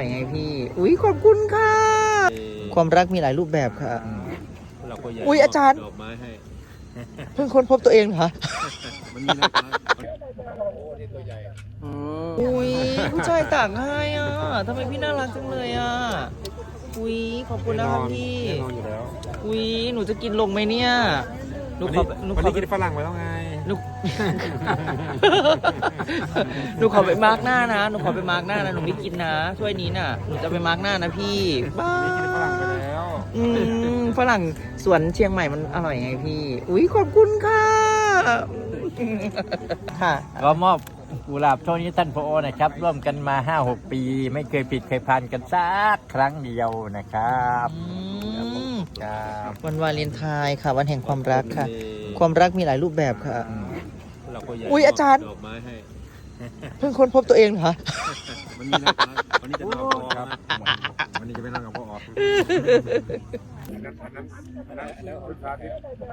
ไปไงพี่ อุ้ยขอบคุณค่ะ ความรักมีหลายรูปแบบค่ะ เราก็อยากอุ๊ยอาจารย์ ดอกไม้ให้ เพิ่งค้นพบตัวเองเหรอคะมันมีนะครับโอ้นี่ตัวใหญ่อุ้ยผู้ชายต่างให้อะทำไมพี่น่ารักจังเลยอะ อุ้ยขอบคุณนะครับพี่ แน่นอนอยู่แล้วอุ้ยหนูจะกินลงไหมเนี่ย หนูวันขอนี้หนูวันขอนี้กินฝรั่งไปแล้วไงหนูหนูขอไปมาร์กหน้านะ หนูขอไปมาร์กหน้านะ หนูไม่กินนะถ้วยนี้น่ะ หนูจะไปมาร์กหน้านะพี่บ้าวันนี้กินฝรั่งไปแล้วอืมฝรั่งสวนเชียงใหม่มันอร่อยไงพี่ อุ้ยขอบคุณค่ะ ค่ะ ก็มอบกุหลาบช่วงนี้ท่านพอนะครับ ร่วมกันมา 5-6 ปี ไม่เคยผิดเคยพลานกันสักครั้งเดียวนะครับ อืมครับ วันวาเลนไทน์ค่ะ วันแห่งความรักค่ะ ความรักมีหลายรูปแบบค่ะ เราก็อยากอุ๊ยอาจารย์ ดอกไม้ให้ เพิ่งค้นพบตัวเองเหรอคะมันมีนะครับวันนี้จะนอนกับพ่อครับ วันนี้จะไปนั่งกับพ่อออฟแล้วคุณพาที่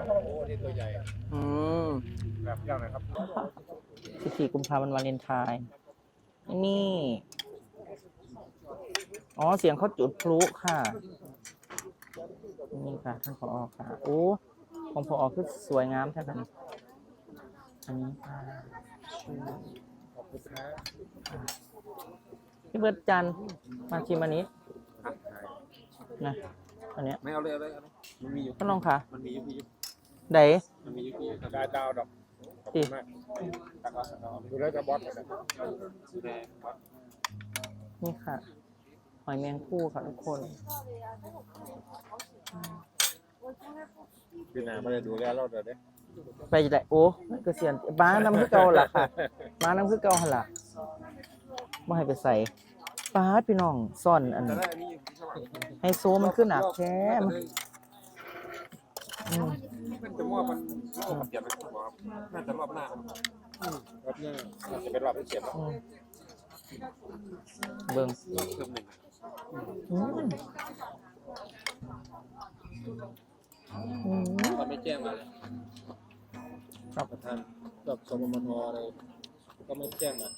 โอ้นี่ตัวใหญ่อืมแบบเจ้าหน่อยครับ14กุมภาพันธ์วันวาเลนไทน์นี่ อ๋อ เสียงเขาจุดพลุค่ะ นี่ค่ะ ท่านผอค่ะ โอ้ ของผอคือสวยงามใช่ไหมอันนี้ค่ะพี่เบิร์ดจันทร์มาชิมอันนี้นะอันเนี้ยไม่เอาเลยเอาเลยเอาเลยมันมีอยู่ท่านลองค่ะ มันมีอยู่พี่ไดมันมีอยู่พี่กายดาวดอกดิดูแล้วจะบอสเลยนี่ค่ะหอยแมงคู่ค่ะทุกคน พี่นาไม่ได้ดูแล้วเราเดี๋ยวเด้ไปจะได้โอ้เกษียณบ้านน้ำคือเก่าล่ะค่ะบ้านน้ำคือเก่าหั่นล่ะบ่ให้ไปใส่ป้าดพี่น้องซ่อนอันแต่ได้นี่สว่างไฮโซมันขึ้นหนักแท้มันอืมมันจะมั่วมันรอบมันเปลี่ยนไปทุกรอบน่าจะรอบหน้าครับรอบหน้าน่าจะเป็นรอบที่เฉียบแล้วอืมเบิ่งรอบเพิ่มหนึ่งอืม อืมตอนไม่แจ้งมาเลยครับประธานกับสมมทอะไรก็ไม่แจ้งมา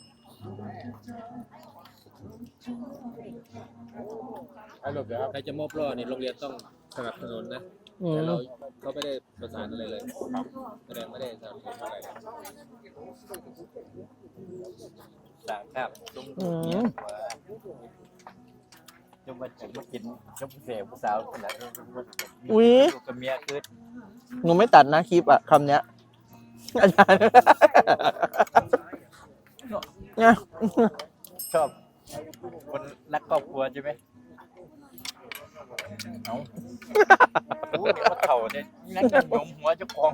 ใครหลบเดี๋ยวใครจะมอบล่อเนี่ยโรงเรียนต้องสนับสนุนนะอืแต่มเราเขาไม่ได้ประสานอะไรเลยแสดงไม่ได้สนับสนุนอะไรเลยสามครับจงอืม จงมาจงมากินจงเสียผู้สาวขนาดนี้อุ๊ย ลูกกับเมียคือหนูไม่ตัดนะคลิปอะคำเนี้ยอาจารย์ เนี่ยชอบ คนรักครอบครัวใช่ไหมเอาโอ้เดี๋ยวมาเข่าเนี่ยนั่งกันยมหัวเจ้าของ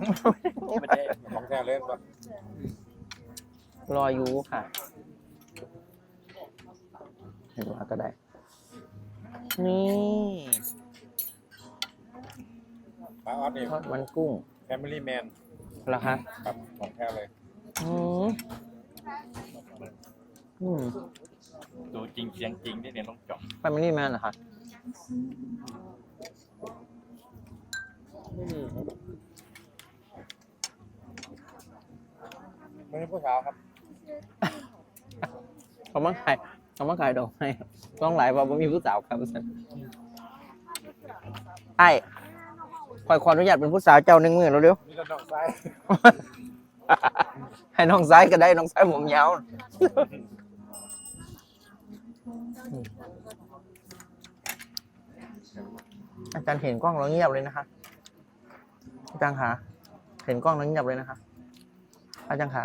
ไม่ได้ของแท้เล่นปะรออยู่ค่ะเห็นว่าก็ได้ นี่ป้าออสนี่ทอดมันกุ้งแฟมิลี่แมนเหรอคะครับของแท้เลยอืมอืมดูจริงเสียงจริงนี่เนี่ยน้องจ่องแฟมิลี่แมนเหรอคะไม่มีครับไม่ใช่ผู้สาวครับเขามาขาย เขามาขายดอกไม้ต้องหลายว่าผมมีผู้สาวครับไอ้ขอขออนุญาตเป็นผู้สาวเจ้าหนึ่งมือเร็วมีกระดอกซ้ายๆให้น้องซ้ายก็ได้น้องซ้ายผมยาวอาจารย์เห็นกล้องแล้วเงียบเลยนะคะอาจารย์คะเห็นกล้องแล้วเงียบเลยนะคะอาจารย์คะ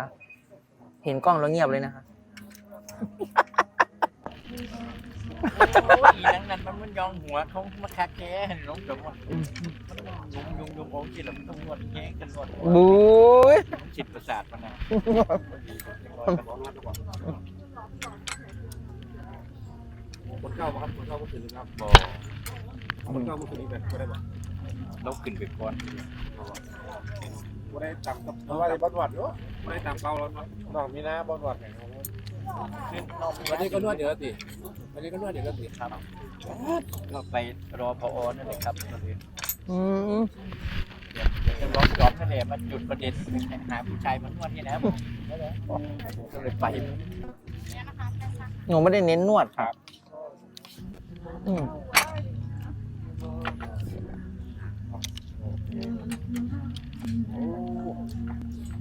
เห็นกล้องแล้วเงียบเลยนะคะ อีนังนั้นมันมันยองหัวเขามาคักแกเห็นน้องจ่องว่ายุงยุงยุงโอ้ยแล้วมันต้องนวดแห้งกันนวดบุ้ยจิตประสาทมันนะคนเก่าครับคนเก่าก็คือครับบ่คนเก่าก็คือนี่แบบไม่ได้บอกเราขึ้นไปก่อนไม่ได้ตามกับเพราะว่าในบอลวัดเนาะไม่ได้ตามเก่าแล้วเนาะน้องมีนะบอลวัดแห่ง วันนี้ก็นวดเดี๋ยวติวันนี้ก็นวดเดี๋ยวติครับก็ไปรอพอนั่นแหละครับอืมเดี๋ยวเดี๋ยวจะร้องจอมนั่นแหละมาจุดประเด็นหาผู้ชายมานวดนี่นะก็เลยไปหนูไม่ได้เน้นนวดค่ะอืม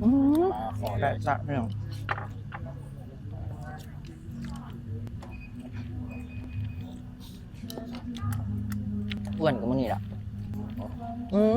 อืมปลาขอแปะละไม่เอา อ้วนกับมึงนี่แหละอืม